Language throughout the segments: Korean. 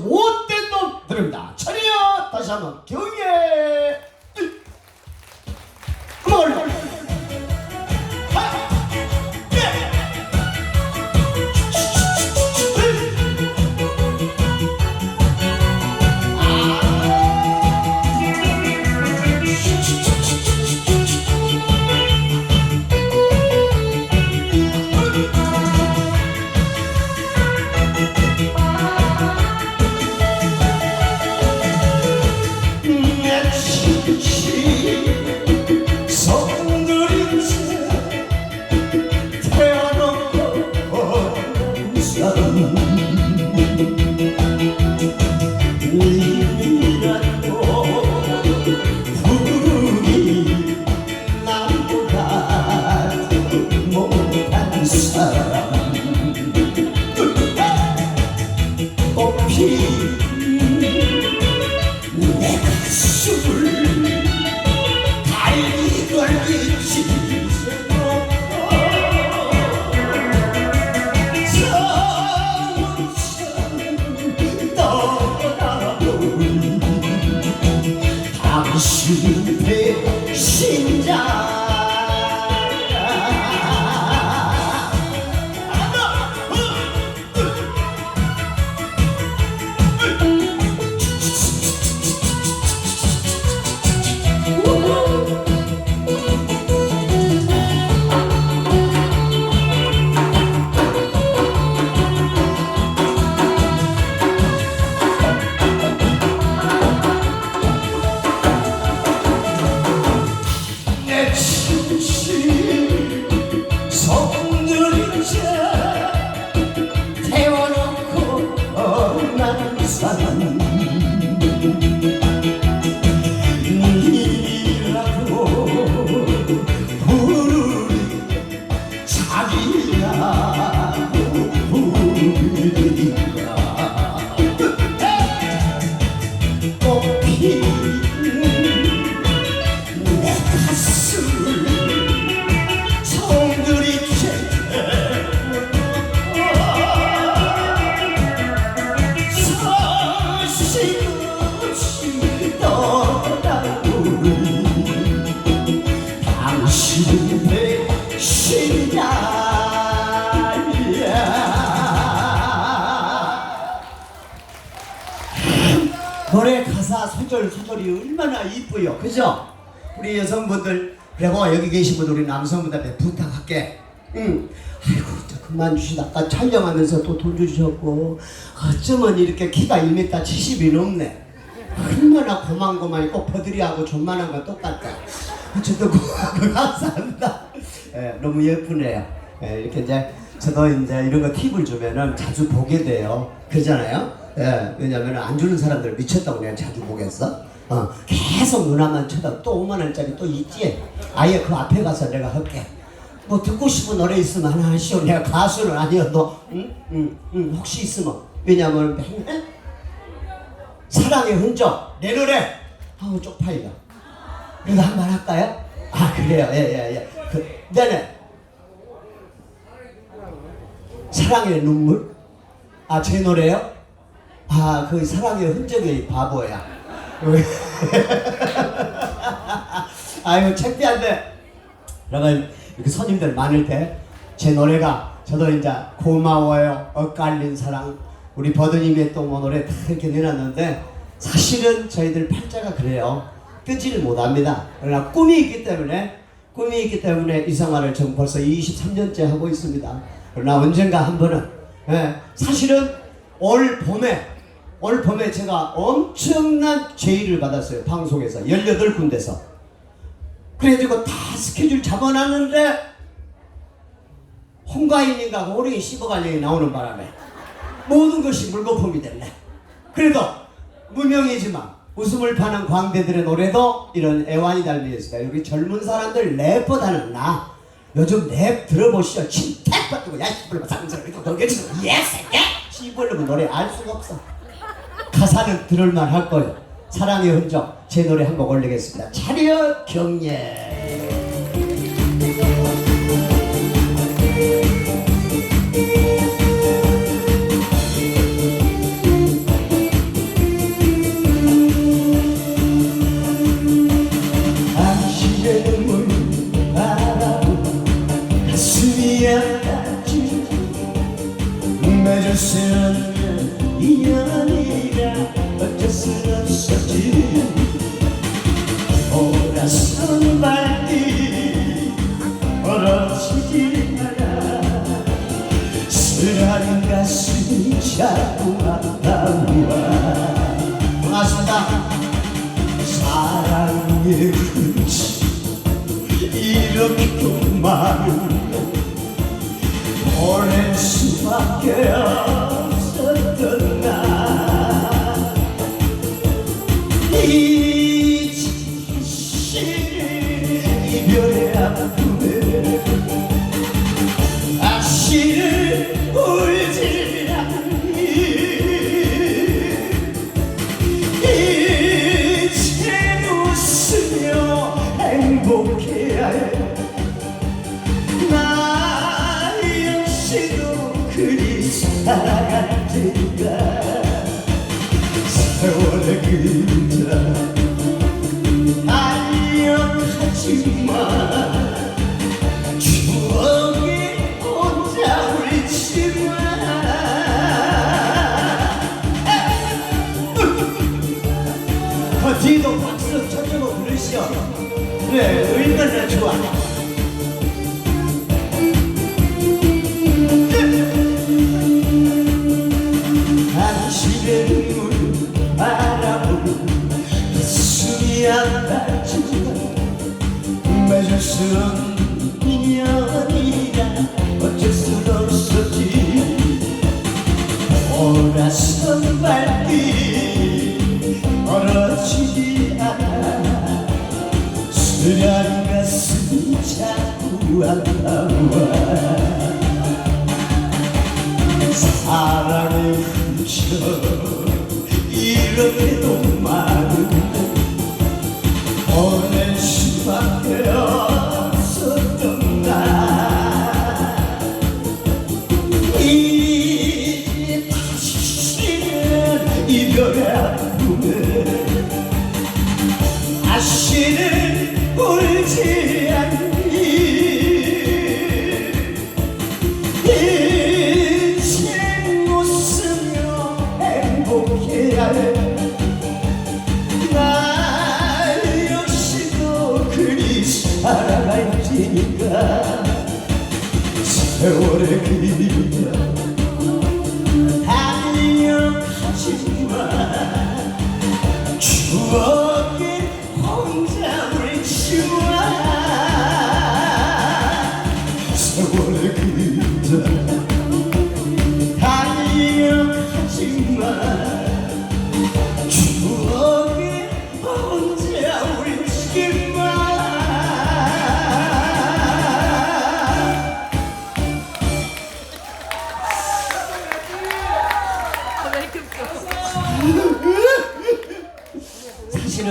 못된 놈 들읍니다. 차려 다시 한번 경례. 온사 노래 가사 소절 소절이 얼마나 이쁘요? 그죠? 우리 여성분들 그리고 여기 계신 분들 우리 남성분들한테 부탁할게. 응. 아이고 저 그만 주시다. 아까 촬영하면서 또 돈 주셨고. 어쩌면 이렇게 키가 1m 70이 넘네. 얼마나 고만고만이 꼭 버들이하고 존만한 거 똑같다. 어쨌든 고마워 감사합니다. 예, 너무 예쁘네요. 예, 이렇게 이제 저도 이제 이런 거 팁을 주면은 자주 보게 돼요. 그러잖아요 예, 왜냐면 안 주는 사람들 미쳤다고 내가 자주 보겠어? 어, 계속 누나만 쳐다 또 5만 원짜리 또 있지? 아예 그 앞에 가서 내가 할게. 뭐 듣고 싶은 노래 있으면 하나 하시오. 내가 가수는 아니어도 응? 응, 응, 혹시 있으면. 왜냐면 맨날 사랑의 흔적 내 노래. 아우 쪽파이다 그래도 한 번 할까요? 아 그래요. 예예 예. 그, 네네. 사랑의 눈물? 아 제 노래요? 아그 사랑의 흔적의 바보야. 아이고 창피한데. 그러면 이렇게 손님들 많을 때 제 노래가 저도 이제 고마워요. 엇갈린 사랑. 우리 버드님의 또 뭐 노래 다 이렇게 내놨는데 사실은 저희들 팔자가 그래요. 끄지를 못합니다. 그러나 꿈이 있기 때문에 꿈이 있기 때문에 이 생활을 지금 벌써 23년째 하고 있습니다. 그러나 언젠가 한 번은 예, 사실은 올 봄에 올 봄에 제가 엄청난 제의를 받았어요 방송에서. 18군데서. 그래가지고 다 스케줄 잡아놨는데 홍가인인가 호랭이 씹어갈려이 나오는 바람에 모든 것이 물거품이 됐네. 그래도 무명이지만 웃음을 파는 광대들의 노래도 이런 애완이 달려있습니다. 여기 젊은 사람들 랩보다는 나. 요즘 랩 들어보시죠 침택 받고 야 씨발로 상처를 이렇게 걸게지고 예새끼! 씨발로 노래 알 수가 없어 가사는 들을만 할 거예요. 사랑의 흔적 제 노래 한 곡 올리겠습니다. 차려 경례. 끝이 이렇게 많은 보낼 수밖에 그림자 알려하지마 없는 인연이라 어쩔 수 없었지 돌아선 발길 멀어지지 않아 수려한 가슴이 자꾸 아파와 사랑의 훔쳐 이렇게도 많은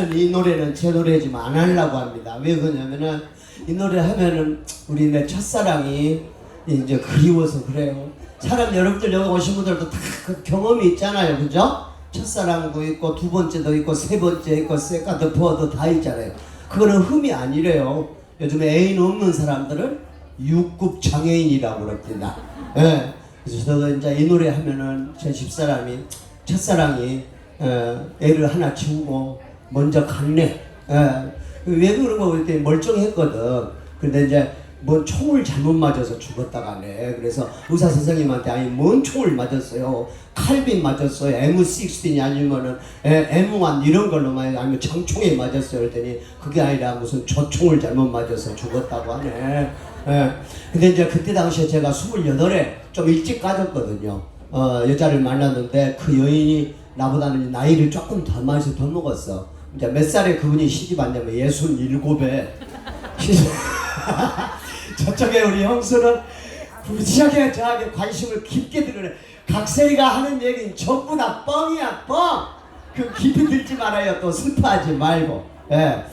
사실은 이 노래는 제 노래지만 안 하려고 합니다. 왜 그러냐면은 이 노래 하면은 우리 내 첫사랑이 이제 그리워서 그래요. 사람 여러분들 여기 오신 분들도 다 그 경험이 있잖아요. 그죠? 첫사랑도 있고 두 번째도 있고 세 번째 있고 세카드 포어도 다 있잖아요. 그거는 흠이 아니래요. 요즘에 애인 없는 사람들은 육급 장애인이라고 그럽니다. 예. 그래서 저도 이제 이 노래 하면은 제 집사람이 첫사랑이 어, 애를 하나 키우고 먼저 갔네. 예. 왜 그런 거 그때 멀쩡했거든. 근데 이제 뭔 총을 잘못 맞아서 죽었다 가네. 그래서 의사 선생님한테 아니 뭔 총을 맞았어요. 칼빈 맞았어요. M16이 아니면은 에, M1 이런 걸로 만 아니면 장총에 맞았어요. 그랬더니 그게 아니라 무슨 저총을 잘못 맞아서 죽었다고 하네. 예. 근데 이제 그때 당시에 제가 28에 좀 일찍 가졌거든요. 어, 여자를 만났는데 그 여인이 나보다는 나이를 조금 더 많이 더 먹었어. 이제 몇 살에 그분이 시집 왔냐면 67에 시집 저쪽에 우리 형수는 무지하게 저하게 관심을 깊게 들으네. 각세이가 하는 얘기는 전부 다 뻥이야 뻥. 그 깊이 들지 말아요. 또 슬퍼하지 말고. 예.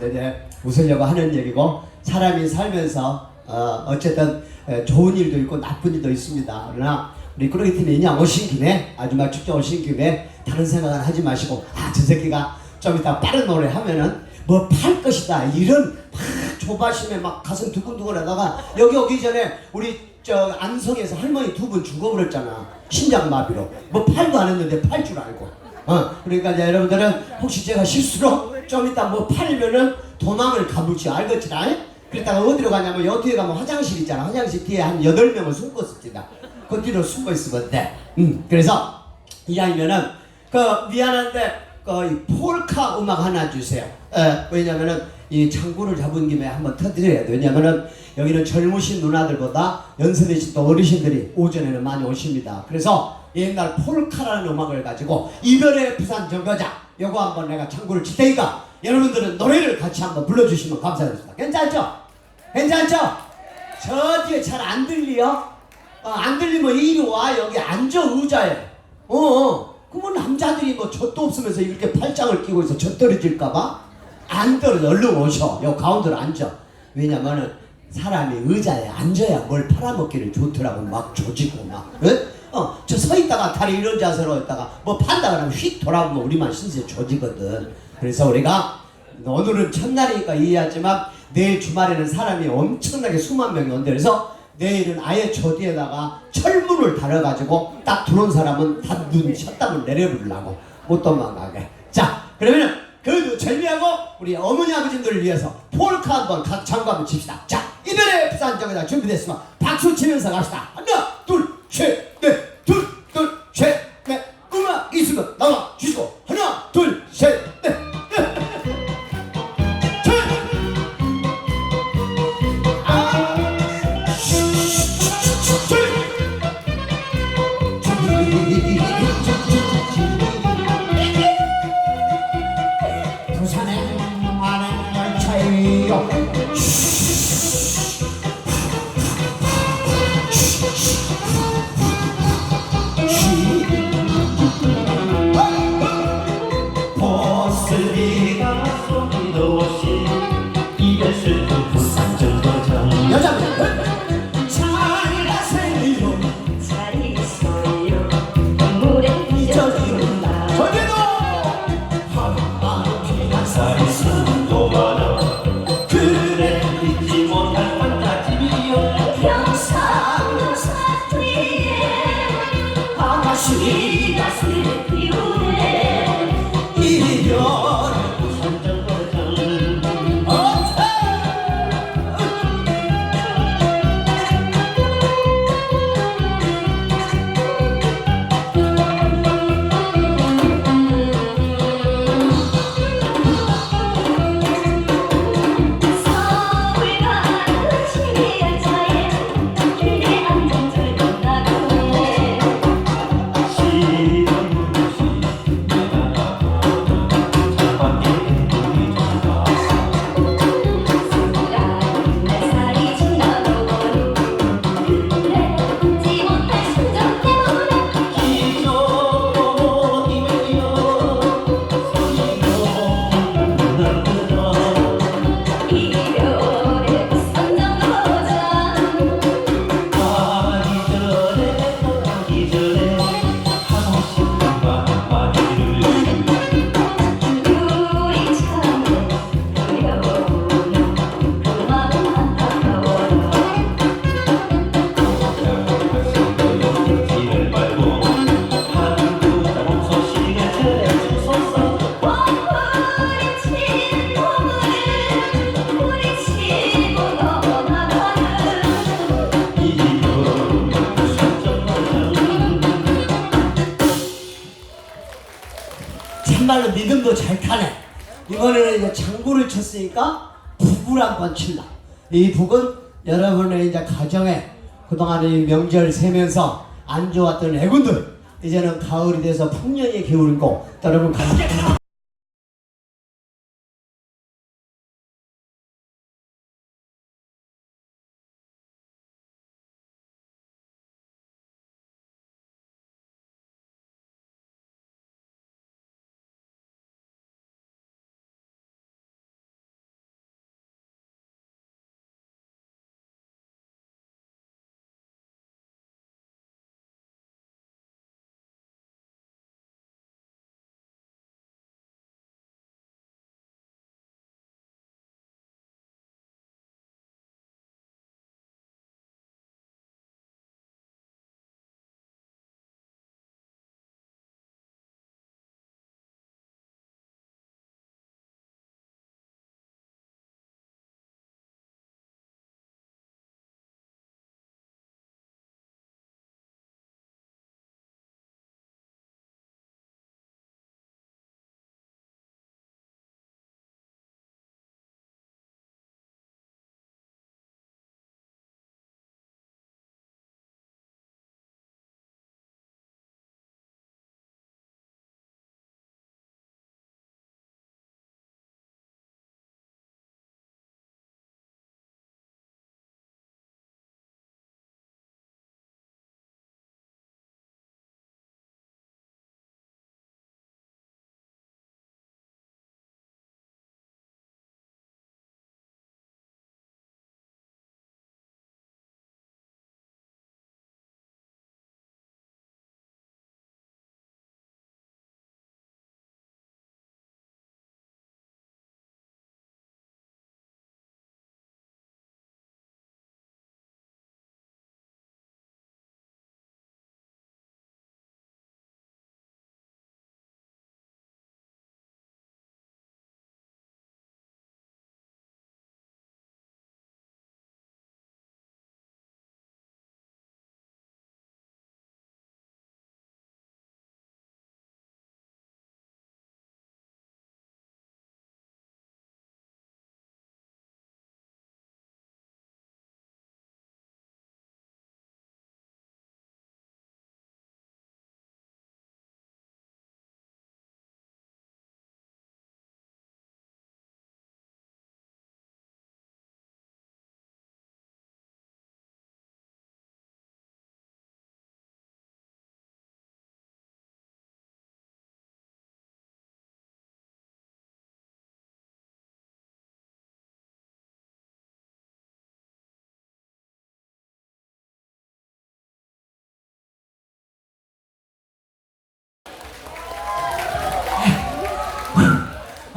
네, 이제 웃으려고 하는 얘기고 사람이 살면서 어, 어쨌든 에, 좋은 일도 있고 나쁜 일도 있습니다. 그러나 우리 꾸러기팀이 그냥 오신 김에 아줌마 축제 오신 김에 다른 생각은 하지 마시고 아 저 새끼가 좀 이따 빠른 노래 하면은 뭐 팔 것이다 이런 막 조바심에 막 가슴 두근두근하다가 여기 오기 전에 우리 저 안성에서 할머니 두 분 죽어버렸잖아. 심장마비로. 뭐 팔도 안 했는데 팔 줄 알고. 어, 그러니까 이제 여러분들은 혹시 제가 실수로 좀 이따 뭐 팔면은 도망을 가볼지 알겠지라. 그랬다가 어디로 가냐면 여 뒤에 가면 화장실 있잖아. 화장실 뒤에 한 여덟 명을 숨고 있습니다. 그 뒤로 숨고 있으면 돼. 음, 그래서 이왕이면은 그 미안한데 그이 폴카 음악 하나 주세요. 예, 왜냐면은 이 창구를 잡은 김에 한번 터드려야 돼. 왜냐면은 여기는 젊으신 누나들보다 연세대신 또 어르신들이 오전에는 많이 오십니다. 그래서 옛날 폴카라는 음악을 가지고 이별의 부산 정거장 요거 한번 내가 창구를 칠 테니까 여러분들은 노래를 같이 한번 불러주시면 감사하겠습니다. 괜찮죠? 괜찮죠? 저 뒤에 잘 안 들리요? 어, 안 들리면 이리 와 여기 앉아 의자에 어, 어. 그러면 남자들이 뭐 젖도 없으면서 이렇게 팔짱을 끼고 있어 젖 떨어질까봐 안 떨어져. 얼른 오셔. 여 가운데로 앉아. 왜냐면은 사람이 의자에 앉아야 뭘 팔아먹기를 좋더라고. 막 조지고 막. 응? 어, 저 서 있다가 다리 이런 자세로 있다가 뭐 판다 그러면 휙 돌아보면 우리만 신세 조지거든. 그래서 우리가 오늘은 첫날이니까 이해하지만 내일 주말에는 사람이 엄청나게 수만 명이 온대. 그래서 내일은 아예 저 뒤에다가 철문을 달아가지고 딱 들어온 사람은 다 눈 셧다문 내려부르려고 못 도망가게. 자 그러면은 그래도 절미하고 우리 어머니 아버지들을 위해서 폴카 한번 각 장구 한번 칩시다. 자 이별의 부산 정에다 준비됐으면 박수 치면서 갑시다. 하나 둘 셋 넷 둘 둘 셋 넷. 음악 있으면 나와 쳤으니까 북을 한번 칠라. 이 북은 여러분의 이제 가정에 그동안에 이 명절 세면서 안 좋았던 애군들 이제는 가을이 돼서 풍년이 기울고 또 여러분 가족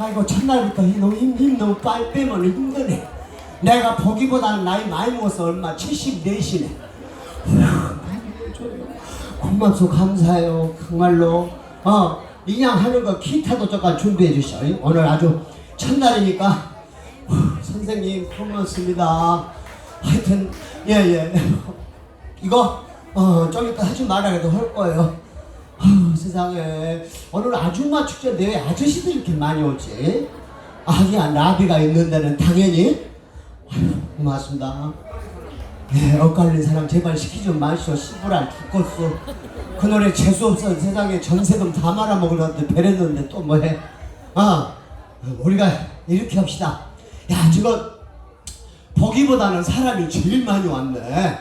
아이고 첫날부터 너무 힘, 힘 너무 빨리 빼면 힘드네. 내가 보기보다는 나이 많이 먹어서 얼마 74시네. 고맙소 감사해요. 정말로. 어 인양하는 거 기타도 잠깐 준비해 주셔 오늘 아주 첫날이니까. 후, 선생님 고맙습니다. 하여튼 예예. 이거 어 좀 이따 하지 말아도 할 거예요 아유 세상에. 오늘 아줌마 축제인데 왜 아저씨들이 이렇게 많이 오지? 아기야 나비가 있는 데는 당연히. 아유 고맙습니다. 네, 엇갈린 사람 제발 시키 좀 마시오. 씨부랄 죽겠어. 그 노래 재수없어 세상에 전세금 다 말아먹으려는데 배랬는데 또 뭐해? 아 우리가 이렇게 합시다. 야 저거 보기보다는 사람이 제일 많이 왔네.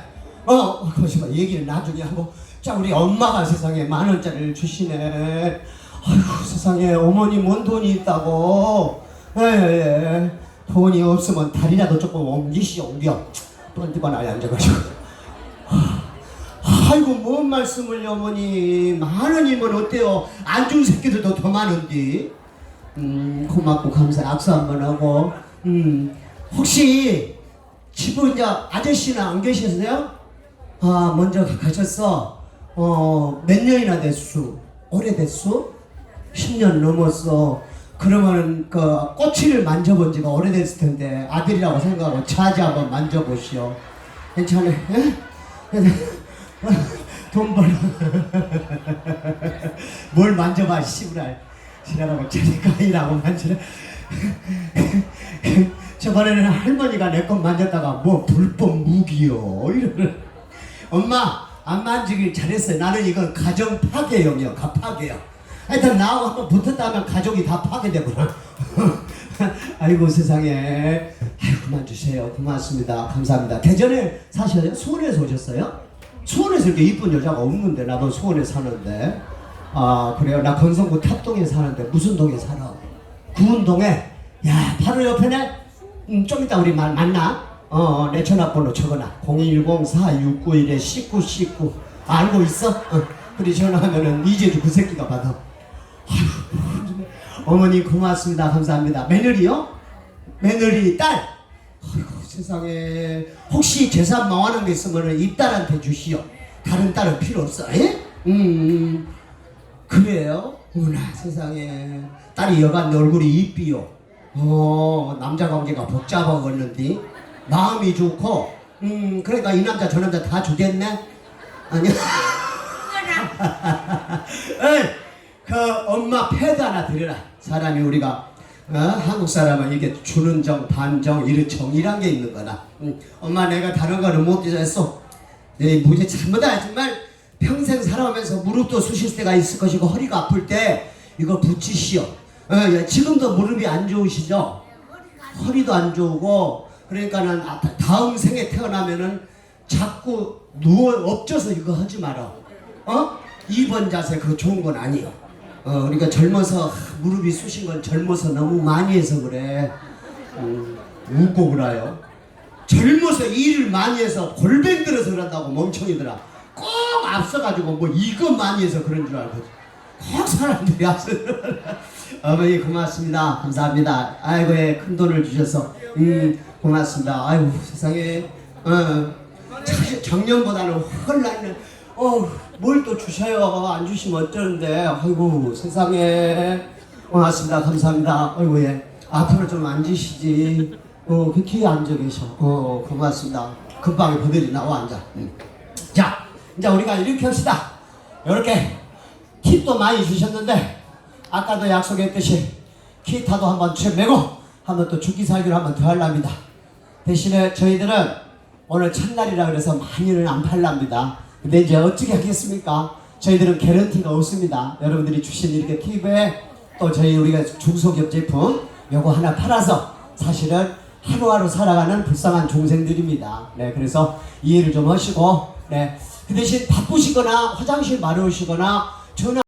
어 잠시만 얘기를 나중에 하고 자 우리 엄마가 세상에 만 원짜리를 주시네. 아이고 세상에 어머니 뭔 돈이 있다고? 예예 돈이 없으면 다리라도 조금 옮기시오 옮겨. 뻔디만 아예 앉아가지고. 아이고 뭔 말씀을 어머니. 만 원이면 어때요? 안 준 새끼들도 더 많은데 음 고맙고 감사 악수 한번 하고. 음 혹시 집은 이제 아저씨는 안 계셨어요? 아 먼저 가셨어 어 몇 년이나 됐수? 오래됐수? 10년 넘었어. 그러면 그 꼬치를 만져본 지가 오래됐을 텐데 아들이라고 생각하고 차지 한번 만져보시오. 괜찮아요? 예? 돈 벌어. 뭘 만져봐 씨부랄. 지나가고 저리가이라고 만지라. 저번에는 할머니가 내것 만졌다가 뭐 불법 무기요? 이러는. 엄마 안 만지길 잘했어요. 나는 이건 가정 파괴형이요. 가 파괴요 하여튼 나하고 한번 붙었다 하면 가족이 다 파괴되구나 아이고 세상에. 아이고 그만 주세요. 고맙습니다. 감사합니다. 대전에 사셔요? 수원에서 오셨어요? 수원에서 이렇게 이쁜 여자가 없는데 나도 수원에 사는데. 아 그래요? 나 건성구 탑동에 사는데 무슨 동에 살아? 구운동에? 야 바로 옆에네? 음, 좀 이따 우리 만, 만나 어, 어, 내 전화번호 적어놔. 010-4691-1919 알고 있어? 어. 그리 전화하면은 이재주 그 새끼가 받아. 아휴, 어머니 고맙습니다. 감사합니다. 며느리요? 며느리 딸. 아이고 세상에. 혹시 재산 망하는 게 있으면 입딸한테 주시오. 다른 딸은 필요 없어. 에? 음 그래요? 어머나 세상에. 딸이 여간 얼굴이 이삐요. 어 남자 관계가 복잡하겠는데 마음이 좋고 음 그러니까 이 남자 저 남자 다 주겠네? 아니야? 그 엄마 패드 하나 드려라. 사람이 우리가 어? 한국 사람은 이게 주는 정 반정 이런 정이란 게 있는 거다. 음, 엄마 내가 다른 거는 못 드렸어. 네, 무지 잘못다 정말. 평생 살아오면서 무릎도 쑤실 때가 있을 것이고 허리가 아플 때 이거 붙이시오. 어, 예, 지금도 무릎이 안 좋으시죠? 허리도 안 좋고 그러니까는 아, 다- 다음 생에 태어나면은 자꾸 누워 엎져서 이거 하지 마라. 어? 2번 자세 그거 좋은 건 아니요. 어, 우리가 젊어서 하, 무릎이 쑤신 건 젊어서 너무 많이 해서 그래. 음, 웃고 그래요. 젊어서 일을 많이 해서 골뱅 들어서 그런다고 멍청이들아. 꼭 앞서가지고 뭐 이거 많이 해서 그런 줄 알고 꼭 사람들이 앞서 어머니 고맙습니다 감사합니다 아이고 예, 큰 돈을 주셔서 음 고맙습니다 아이고 세상에 어 자- 작년보다는 훨 낫네 어뭘 또 주셔요 안 주시면 어쩌는데 아이고 세상에 고맙습니다 감사합니다 아이고 예 앞으로 좀 앉으시지 어, 그 뒤에 앉아 계셔. 어, 고맙습니다. 금방 그들이 나와 앉아. 음. 자, 이제 우리가 이렇게 합시다. 이렇게 팁도 많이 주셨는데, 아까도 약속했듯이 기타도 한번 채 메고, 한번 또 죽기 살기로 한번 더 하랍니다. 대신에 저희들은 오늘 첫날이라 그래서 많이는 안 팔랍니다. 근데 이제 어떻게 하겠습니까? 저희들은 개런티가 없습니다. 여러분들이 주신 이렇게 팁에 또 저희 우리가 중소기업 제품 요거 하나 팔아서 사실은 하루하루 살아가는 불쌍한 종생들입니다. 네, 그래서 이해를 좀 하시고, 네. 그 대신 바쁘시거나 화장실 마려우시거나 전화